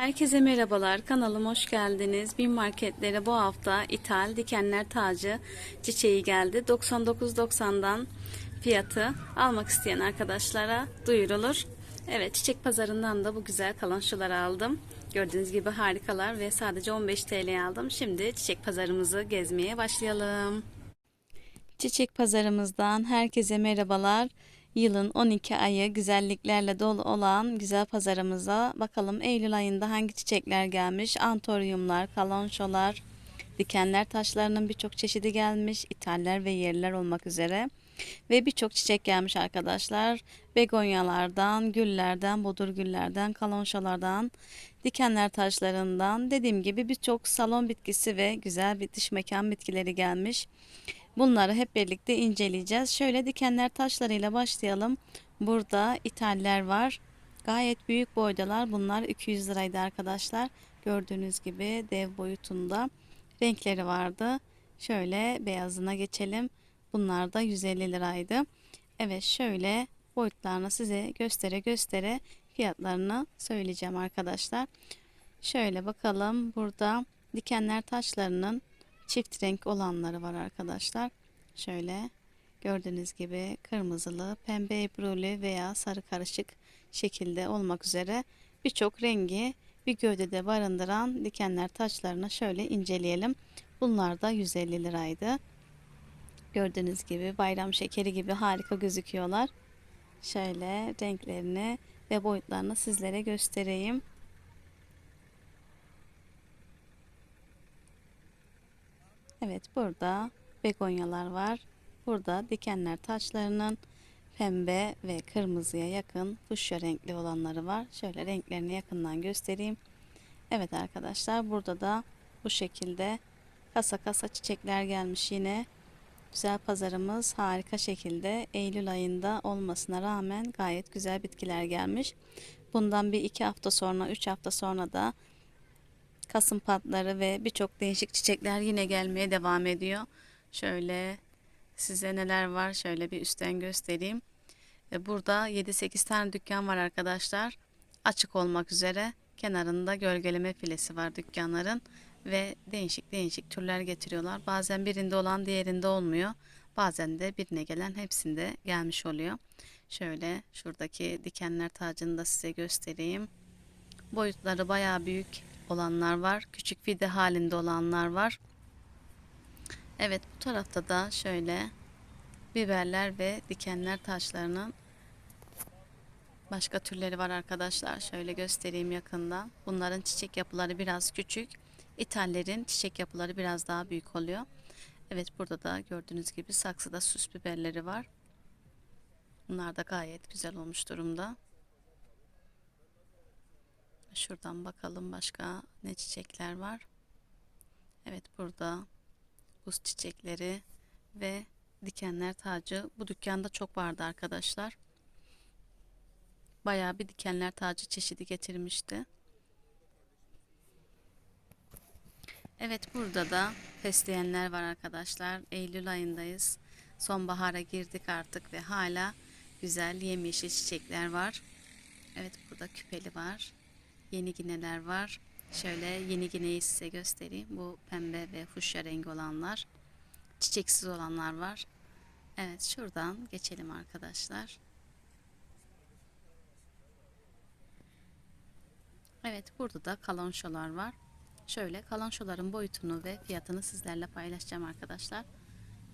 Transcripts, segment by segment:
Herkese merhabalar. Kanalıma hoş geldiniz. Bin marketlere bu hafta ithal dikenler tacı çiçeği geldi. 99.90'dan fiyatı almak isteyen arkadaşlara duyurulur. Evet çiçek pazarından da bu güzel kalanşoları aldım. Gördüğünüz gibi harikalar ve sadece 15 TL aldım. Şimdi çiçek pazarımızı gezmeye başlayalım. Çiçek pazarımızdan herkese merhabalar. Yılın 12 ayı güzelliklerle dolu olan güzel pazarımıza bakalım Eylül ayında hangi çiçekler gelmiş? Antoryumlar, kalonşolar, dikenler taşlarının birçok çeşidi gelmiş. İthaller ve yerliler olmak üzere. Ve birçok çiçek gelmiş arkadaşlar. Begonyalardan, güllerden, bodur güllerden, kalonşalardan, dikenler taşlarından dediğim gibi birçok salon bitkisi ve güzel bir dış mekan bitkileri gelmiş. Bunları hep birlikte inceleyeceğiz. Şöyle dikenler taşlarıyla başlayalım. Burada ithaller var. Gayet büyük boydalar. Bunlar 200 liraydı arkadaşlar. Gördüğünüz gibi dev boyutunda renkleri vardı. Şöyle beyazına geçelim. Bunlar da 150 liraydı. Evet şöyle boyutlarını size göstere göstere fiyatlarını söyleyeceğim arkadaşlar. Şöyle bakalım burada dikenler taşlarının çift renk olanları var arkadaşlar. Şöyle gördüğünüz gibi kırmızılı, pembe ebruli veya sarı karışık şekilde olmak üzere birçok rengi bir gövdede barındıran dikenler taşlarını şöyle inceleyelim. Bunlar da 150 liraydı. Gördüğünüz gibi bayram şekeri gibi harika gözüküyorlar. Şöyle renklerini ve boyutlarını sizlere göstereyim. Evet burada begonyalar var. Burada dikenler taşlarının pembe ve kırmızıya yakın fuşya renkli olanları var. Şöyle renklerini yakından göstereyim. Evet arkadaşlar burada da bu şekilde kasa kasa çiçekler gelmiş yine. Güzel pazarımız harika şekilde Eylül ayında olmasına rağmen gayet güzel bitkiler gelmiş. Bundan bir iki hafta sonra, üç hafta sonra da kasım patları ve birçok değişik çiçekler yine gelmeye devam ediyor. Şöyle size neler var şöyle bir üstten göstereyim. Burada 7-8 tane dükkan var arkadaşlar. Açık olmak üzere kenarında gölgeleme filesi var dükkanların ve değişik değişik türler getiriyorlar. Bazen birinde olan diğerinde olmuyor. Bazen de birine gelen hepsinde gelmiş oluyor. Şöyle şuradaki dikenler tacını da size göstereyim. Boyutları bayağı büyük olanlar var. Küçük fide halinde olanlar var. Evet bu tarafta da şöyle biberler ve dikenler taşlarının başka türleri var arkadaşlar. Şöyle göstereyim yakından. Bunların çiçek yapıları biraz küçük. İthallerin çiçek yapıları biraz daha büyük oluyor. Evet burada da gördüğünüz gibi saksıda süs biberleri var. Bunlar da gayet güzel olmuş durumda. Şuradan bakalım başka ne çiçekler var. Evet burada buz çiçekleri ve dikenler tacı. Bu dükkanda çok vardı arkadaşlar. Bayağı bir dikenler tacı çeşidi getirmişti. Evet burada da fesleğenler var arkadaşlar. Eylül ayındayız. Sonbahara girdik artık ve hala güzel yemyeşil çiçekler var. Evet burada küpeli var. Yeni gineler var. Şöyle yeni gineyi size göstereyim. Bu pembe ve fuşya rengi olanlar. Çiçeksiz olanlar var. Evet şuradan geçelim arkadaşlar. Evet burada da kalonşolar var. Şöyle kalonşoların boyutunu ve fiyatını sizlerle paylaşacağım arkadaşlar.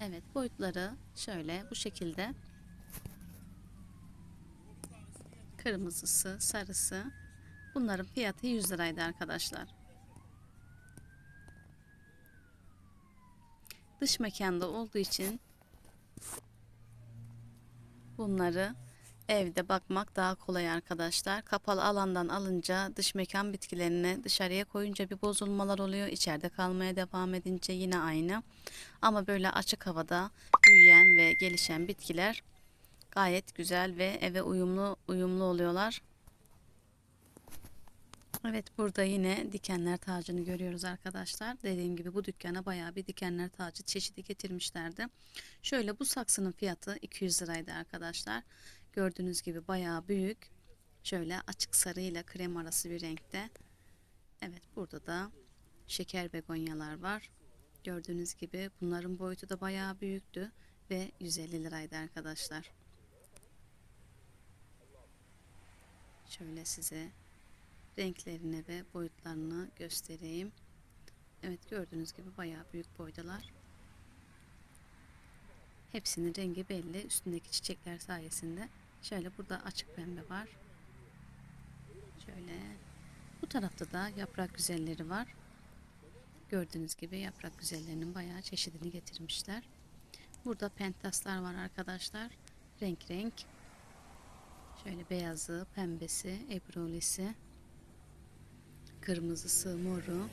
Evet boyutları şöyle bu şekilde. Kırmızısı, sarısı. Bunların fiyatı 100 liraydı arkadaşlar. Dış mekanda olduğu için bunları evde bakmak daha kolay arkadaşlar. Kapalı alandan alınca dış mekan bitkilerini dışarıya koyunca bir bozulmalar oluyor. İçeride kalmaya devam edince yine aynı. Ama böyle açık havada büyüyen ve gelişen bitkiler gayet güzel ve eve uyumlu uyumlu oluyorlar. Evet burada yine dikenler tacını görüyoruz arkadaşlar. Dediğim gibi bu dükkana bayağı bir dikenler tacı çeşidi getirmişlerdi. Şöyle bu saksının fiyatı 200 liraydı arkadaşlar. Gördüğünüz gibi bayağı büyük. Şöyle açık sarı ile krem arası bir renkte. Evet burada da şeker begonyalar var. Gördüğünüz gibi bunların boyutu da bayağı büyüktü ve 150 liraydı arkadaşlar. Şöyle size renklerini ve boyutlarını göstereyim. Evet gördüğünüz gibi bayağı büyük boydalar. Hepsinin rengi belli. Üstündeki çiçekler sayesinde. Şöyle burada açık pembe var. Şöyle bu tarafta da yaprak güzelleri var. Gördüğünüz gibi yaprak güzellerinin bayağı çeşidini getirmişler. Burada pentaslar var arkadaşlar. Renk renk. Şöyle beyazı, pembesi, ebrolisi, kırmızısı, moru.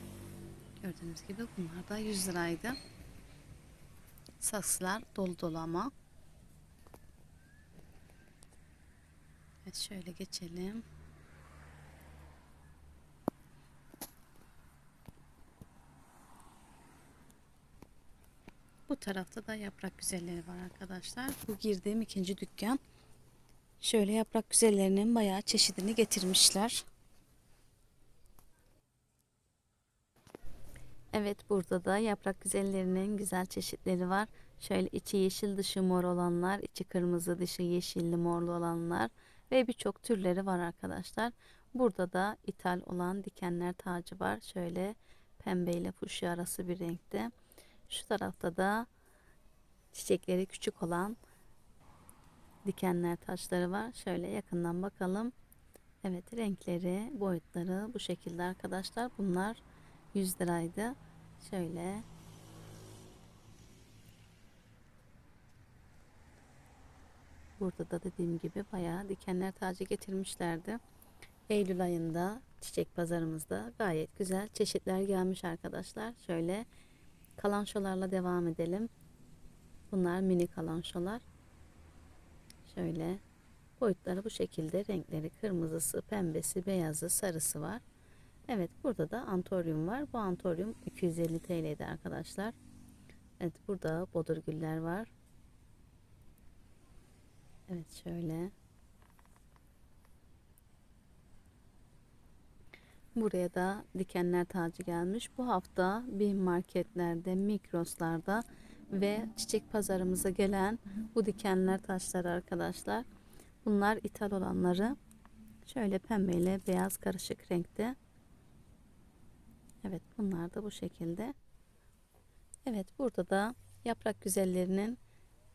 Gördüğünüz gibi bunlar da 100 liraydı. Saksılar dolu dolu ama. Evet şöyle geçelim. Bu tarafta da yaprak güzelleri var arkadaşlar. Bu girdiğim ikinci dükkan. Şöyle yaprak güzellerinin bayağı çeşidini getirmişler. Evet burada da yaprak güzellerinin güzel çeşitleri var. Şöyle içi yeşil dışı mor olanlar, içi kırmızı dışı yeşilli morlu olanlar ve birçok türleri var arkadaşlar. Burada da ithal olan dikenler tacı var. Şöyle pembe ile fuşya arası bir renkte. Şu tarafta da çiçekleri küçük olan dikenler taşları var. Şöyle yakından bakalım. Evet renkleri, boyutları bu şekilde arkadaşlar. Bunlar 100 liraydı. Şöyle Burada da dediğim gibi bayağı dikenler tacı getirmişlerdi. Eylül ayında çiçek pazarımızda gayet güzel çeşitler gelmiş arkadaşlar. Şöyle kalançolarla devam edelim. Bunlar mini kalançolar. Şöyle boyutları bu şekilde renkleri kırmızısı, pembesi, beyazı, sarısı var. Evet burada da antoryum var. Bu antoryum 250 TL'di arkadaşlar. Evet burada bodur güller var. Evet şöyle. Buraya da dikenler tacı gelmiş. Bu hafta bir marketlerde, mikroslarda ve çiçek pazarımıza gelen bu dikenler taşları arkadaşlar. Bunlar ithal olanları şöyle pembe ile beyaz karışık renkte. Evet bunlar da bu şekilde. Evet burada da yaprak güzellerinin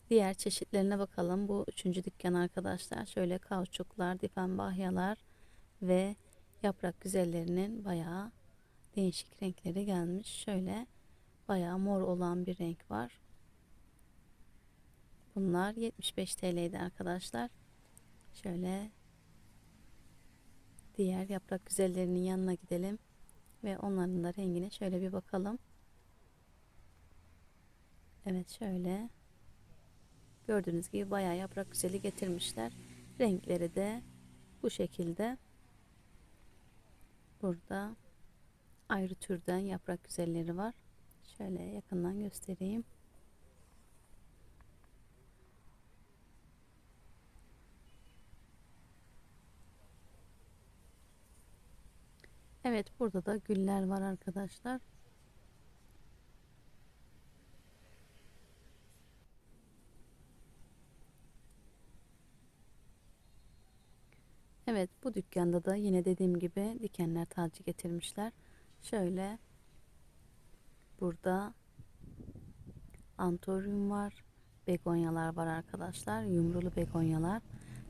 diğer çeşitlerine bakalım. Bu üçüncü dükkan arkadaşlar. Şöyle kauçuklar, difenbahyalar ve yaprak güzellerinin bayağı değişik renkleri gelmiş. Şöyle bayağı mor olan bir renk var. Bunlar 75 TL'ydi arkadaşlar. Şöyle diğer yaprak güzellerinin yanına gidelim ve onların da rengine şöyle bir bakalım. Evet şöyle gördüğünüz gibi bayağı yaprak güzeli getirmişler. Renkleri de bu şekilde. Burada ayrı türden yaprak güzelleri var. Şöyle yakından göstereyim. Evet burada da güller var arkadaşlar. Evet bu dükkanda da yine dediğim gibi dikenler tacı getirmişler. Şöyle burada antoryum var. Begonyalar var arkadaşlar. Yumrulu begonyalar.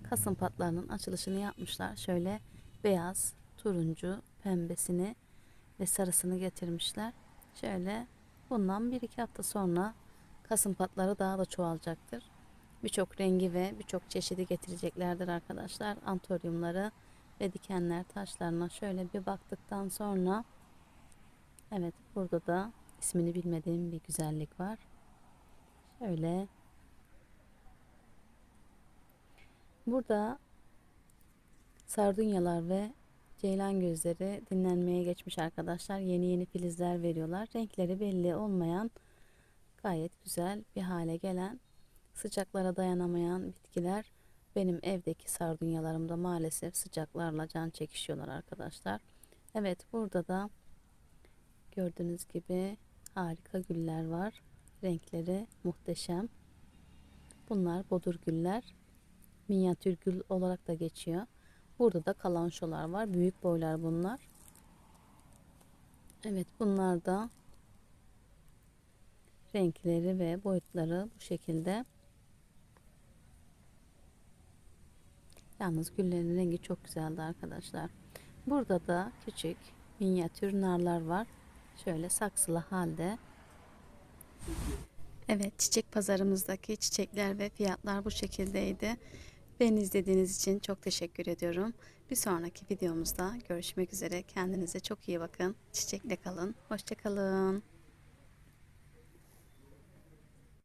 Kasım patlarının açılışını yapmışlar. Şöyle beyaz, turuncu, pembesini ve sarısını getirmişler. Şöyle bundan bir iki hafta sonra kasım patları daha da çoğalacaktır. Birçok rengi ve birçok çeşidi getireceklerdir arkadaşlar. Antoryumları ve dikenler taşlarına şöyle bir baktıktan sonra evet burada da ismini bilmediğim bir güzellik var. Şöyle burada sardunyalar ve ceylan gözleri dinlenmeye geçmiş arkadaşlar. Yeni yeni filizler veriyorlar. Renkleri belli olmayan gayet güzel bir hale gelen sıcaklara dayanamayan bitkiler benim evdeki sardunyalarımda maalesef sıcaklarla can çekişiyorlar arkadaşlar. Evet burada da gördüğünüz gibi harika güller var. Renkleri muhteşem. Bunlar bodur güller. Minyatür gül olarak da geçiyor. Burada da kalançolar var. Büyük boylar bunlar. Evet bunlar da renkleri ve boyutları bu şekilde. Yalnız güllerin rengi çok güzeldi arkadaşlar. Burada da küçük minyatür narlar var. Şöyle saksılı halde. Evet çiçek pazarımızdaki çiçekler ve fiyatlar bu şekildeydi. Beni izlediğiniz için çok teşekkür ediyorum. Bir sonraki videomuzda görüşmek üzere. Kendinize çok iyi bakın. Çiçekle kalın. Hoşçakalın.